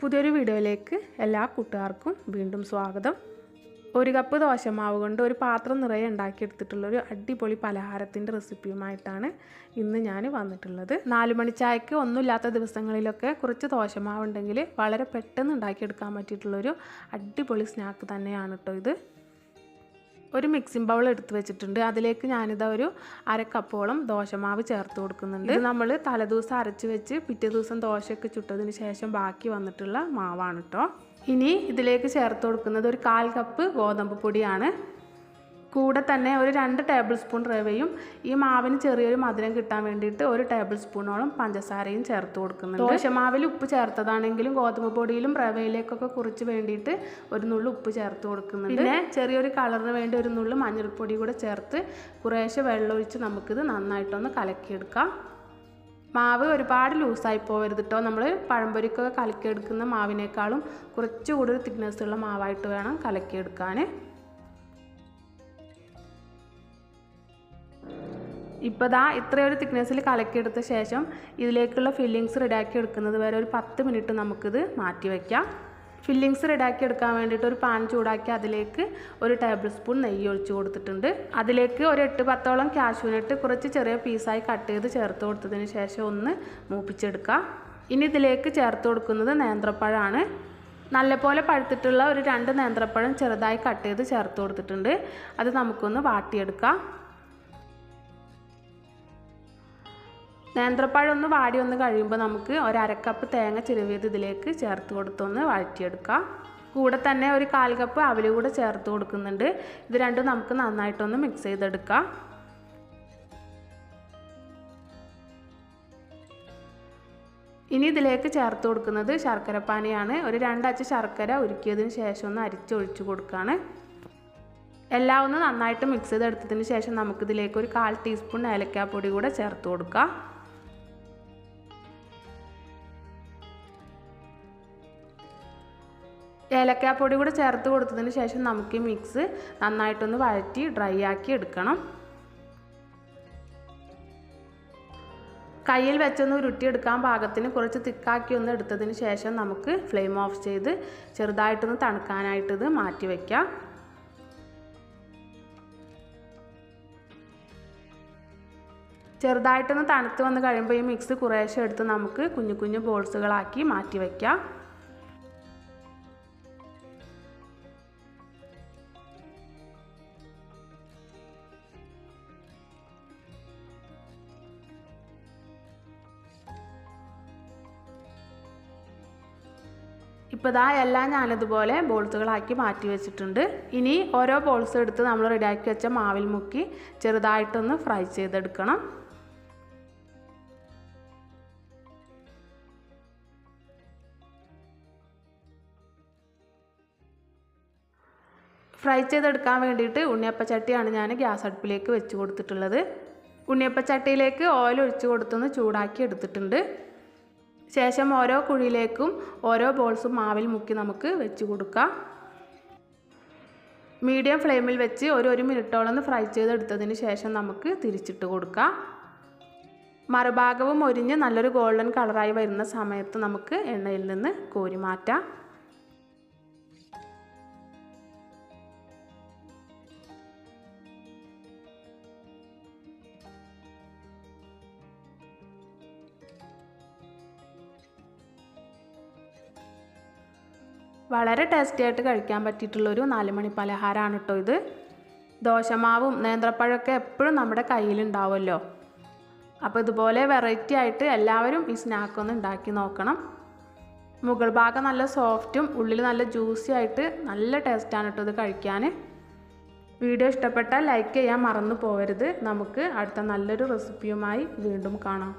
പുതിയൊരു വീഡിയോയിലേക്ക് എല്ലാ കൂട്ടുകാർക്കും വീണ്ടും സ്വാഗതം. ഒരു കപ്പ് ദോശമാവ് കൊണ്ട് ഒരു പാത്രം നിറയെ ഉണ്ടാക്കിയെടുത്തിട്ടുള്ള ഒരു അടിപൊളി പലഹാരത്തിന്റെ റെസിപ്പിയുമായിട്ടാണ് ഇന്ന് ഞാൻ വന്നിട്ടുള്ളത്. നാല് മണി ചായക്ക് ഒന്നുമില്ലാത്ത ദിവസങ്ങളിലൊക്കെ കുറച്ച് ദോശമാവ് ഉണ്ടെങ്കിൽ വളരെ പെട്ടെന്ന് ഉണ്ടാക്കിയെടുക്കാൻ പറ്റിയിട്ടുള്ളൊരു അടിപൊളി സ്നാക്ക് തന്നെയാണ് കേട്ടോ ഇത്. ഒരു മിക്സിംഗ് ബൗൾ എടുത്ത് വെച്ചിട്ടുണ്ട്. അതിലേക്ക് ഞാനിതാ ഒരു അര കപ്പോളം ദോശമാവ് ചേർത്ത് കൊടുക്കുന്നുണ്ട്. നമ്മൾ തലേദിവസം അരച്ച് വെച്ച് പിറ്റേ ദിവസം ദോശയൊക്കെ ചുട്ടതിന് ശേഷം ബാക്കി വന്നിട്ടുള്ള മാവാണ് കേട്ടോ ഇനി ഇതിലേക്ക് ചേർത്ത് കൊടുക്കുന്നത് ഒരു കാൽ കപ്പ് ഗോതമ്പ് പൊടിയാണ്. കൂടെ തന്നെ ഒരു രണ്ട് ടേബിൾ സ്പൂൺ റവയും ഈ മാവിന് ചെറിയൊരു മധുരം കിട്ടാൻ വേണ്ടിയിട്ട് ഒരു ടേബിൾ സ്പൂണോളം പഞ്ചസാരയും ചേർത്ത് കൊടുക്കുന്നുണ്ട്. ദോശമാവിൽ ഉപ്പ് ചേർത്തതാണെങ്കിലും ഗോതമ്പ് പൊടിയിലും റവയിലേക്കൊക്കെ കുറച്ച് വേണ്ടിയിട്ട് ഒരു നുള്ളു ഉപ്പ് ചേർത്ത് കൊടുക്കുന്നുണ്ട്. പിന്നെ ചെറിയൊരു കളറിന് വേണ്ടി ഒരു നുള്ളു മഞ്ഞൾപ്പൊടി കൂടെ ചേർത്ത് കുറേശ്ശെ വെള്ളമൊഴിച്ച് നമുക്കിത് നന്നായിട്ടൊന്ന് കലക്കിയെടുക്കാം. മാവ് ഒരുപാട് ലൂസായി പോകരുത് കേട്ടോ നമ്മൾ പഴംപൊരിക്കൊക്കെ കലക്കിയെടുക്കുന്ന മാവിനേക്കാളും കുറച്ചുകൂടി ഒരു തിക്നെസ് ഉള്ള മാവായിട്ട് വേണം കലക്കിയെടുക്കാൻ ഇപ്പോൾ ദാ ഇത്രയൊരു തിക്നെസ്സിൽ കലക്കിയെടുത്ത ശേഷം ഇതിലേക്കുള്ള ഫില്ലിങ്സ് റെഡിയാക്കി എടുക്കുന്നത് വരെ ഒരു പത്ത് മിനിറ്റ് നമുക്കിത് മാറ്റി വയ്ക്കാം ഫില്ലിങ്സ് റെഡിയാക്കി എടുക്കാൻ വേണ്ടിയിട്ട് ഒരു പാൻ ചൂടാക്കി അതിലേക്ക് ഒരു ടേബിൾ സ്പൂൺ നെയ്യ് ഒഴിച്ച് കൊടുത്തിട്ടുണ്ട്. അതിലേക്ക് ഒരു എട്ട് പത്തോളം കാശുവിനിട്ട് കുറച്ച് ചെറിയ പീസായി കട്ട് ചെയ്ത് ചേർത്ത് കൊടുത്തതിന് ശേഷം ഒന്ന് മൂപ്പിച്ചെടുക്കാം ഇനി ഇതിലേക്ക് ചേർത്ത് കൊടുക്കുന്നത് നേന്ത്രപ്പഴമാണ് നല്ലപോലെ പഴുത്തിട്ടുള്ള ഒരു രണ്ട് നേന്ത്രപ്പഴം ചെറുതായി കട്ട് ചെയ്ത് ചേർത്ത് കൊടുത്തിട്ടുണ്ട്. അത് നമുക്കൊന്ന് വാട്ടിയെടുക്കാം. നേന്ത്രപ്പഴം ഒന്ന് വാടി ഒന്ന് കഴിയുമ്പോൾ നമുക്ക് ഒരു അരക്കപ്പ് തേങ്ങ ചിരവിയത് ഇതിലേക്ക് ചേർത്ത് കൊടുത്തൊന്ന് വഴറ്റിയെടുക്കാം. കൂടെ തന്നെ ഒരു കാൽ കപ്പ് അവൽ കൂടെ ചേർത്ത് കൊടുക്കുന്നുണ്ട്. ഇത് രണ്ടും നമുക്ക് നന്നായിട്ടൊന്ന് മിക്സ് ചെയ്തെടുക്കാം. ഇനി ഇതിലേക്ക് ചേർത്ത് കൊടുക്കുന്നത് ശർക്കരപ്പാനിയാണ് ഒരു രണ്ടച്ച് ശർക്കര ഉരുക്കിയതിന് ശേഷം ഒന്ന് അരിച്ചൊഴിച്ച് കൊടുക്കുകയാണ് എല്ലാം ഒന്ന് നന്നായിട്ട് മിക്സ് ചെയ്തെടുത്തതിന് ശേഷം നമുക്കിതിലേക്ക് ഒരു കാൽ ടീസ്പൂൺ ഏലക്കാപ്പൊടി കൂടെ ചേർത്ത് കൊടുക്കാം. ഏലക്കാപ്പൊടി കൂടെ ചേർത്ത് കൊടുത്തതിന് ശേഷം നമുക്ക് ഈ മിക്സ് നന്നായിട്ടൊന്ന് വഴറ്റി ഡ്രൈ ആക്കി എടുക്കണം. കയ്യിൽ വെച്ചൊന്ന് ഉരുട്ടിയെടുക്കാൻ പാകത്തിന് കുറച്ച് തിക്കാക്കി ഒന്ന് എടുത്തതിന് ശേഷം നമുക്ക് ഫ്ലെയിം ഓഫ് ചെയ്ത് ചെറുതായിട്ടൊന്ന് തണുക്കാനായിട്ട് ഇത് മാറ്റി വയ്ക്കാം ചെറുതായിട്ടൊന്ന് തണുത്ത് വന്ന് കഴിയുമ്പോൾ ഈ മിക്സ് കുറേശ്ശെ എടുത്ത് നമുക്ക് കുഞ്ഞു കുഞ്ഞു ബോൾസുകളാക്കി മാറ്റി വയ്ക്കാം ഇപ്പോൾ ഇതാ എല്ലാം ഞാനിതുപോലെ ബോൾസുകളാക്കി മാറ്റി വെച്ചിട്ടുണ്ട്. ഇനി ഓരോ ബോൾസ് എടുത്ത് നമ്മൾ റെഡിയാക്കി വെച്ച മാവിൽ മുക്കി ചെറുതായിട്ടൊന്ന് ഫ്രൈ ചെയ്തെടുക്കണം. ഫ്രൈ ചെയ്തെടുക്കാൻ വേണ്ടിയിട്ട് ഉണ്ണിയപ്പച്ചട്ടിയാണ് ഞാൻ ഗ്യാസ് അടുപ്പിലേക്ക് വെച്ച് കൊടുത്തിട്ടുള്ളത്. ഉണ്ണിയപ്പച്ചട്ടിയിലേക്ക് ഓയിൽ ഒഴിച്ച് കൊടുത്തൊന്ന് ചൂടാക്കി എടുത്തിട്ടുണ്ട്. ശേഷം ഓരോ കുഴിയിലേക്കും ഓരോ ബോൾസും മാവിൽ മുക്കി നമുക്ക് വെച്ച് കൊടുക്കാം. മീഡിയം ഫ്ലെയിമിൽ വെച്ച് ഒരു ഒരു മിനിറ്റോളം ഒന്ന് ഫ്രൈ ചെയ്തെടുത്തതിന് ശേഷം നമുക്ക് തിരിച്ചിട്ട് കൊടുക്കാം. മറുഭാഗവും ഒരിഞ്ഞ് നല്ലൊരു ഗോൾഡൻ കളറായി വരുന്ന സമയത്ത് നമുക്ക് എണ്ണയിൽ നിന്ന് കോരി മാറ്റാം. വളരെ ടേസ്റ്റി ആയിട്ട് കഴിക്കാൻ പറ്റിയിട്ടുള്ളൊരു നാല് മണി പലഹാരമാണ് കേട്ടോ ഇത്. ദോശമാവും നേന്ത്രപ്പഴമൊക്കെ എപ്പോഴും നമ്മുടെ കയ്യിലുണ്ടാവുമല്ലോ. അപ്പോൾ ഇതുപോലെ വെറൈറ്റി ആയിട്ട് എല്ലാവരും ഈ സ്നാക്ക് ഒന്ന് ഉണ്ടാക്കി നോക്കണം. മുകൾ ഭാഗം നല്ല സോഫ്റ്റും ഉള്ളിൽ നല്ല ജ്യൂസി ആയിട്ട് നല്ല ടേസ്റ്റാണ് കേട്ടോ ഇത് കഴിക്കാൻ വീഡിയോ ഇഷ്ടപ്പെട്ടാൽ ലൈക്ക് ചെയ്യാൻ മറന്നു പോകരുത് നമുക്ക് അടുത്ത നല്ലൊരു റെസിപ്പിയുമായി വീണ്ടും കാണാം.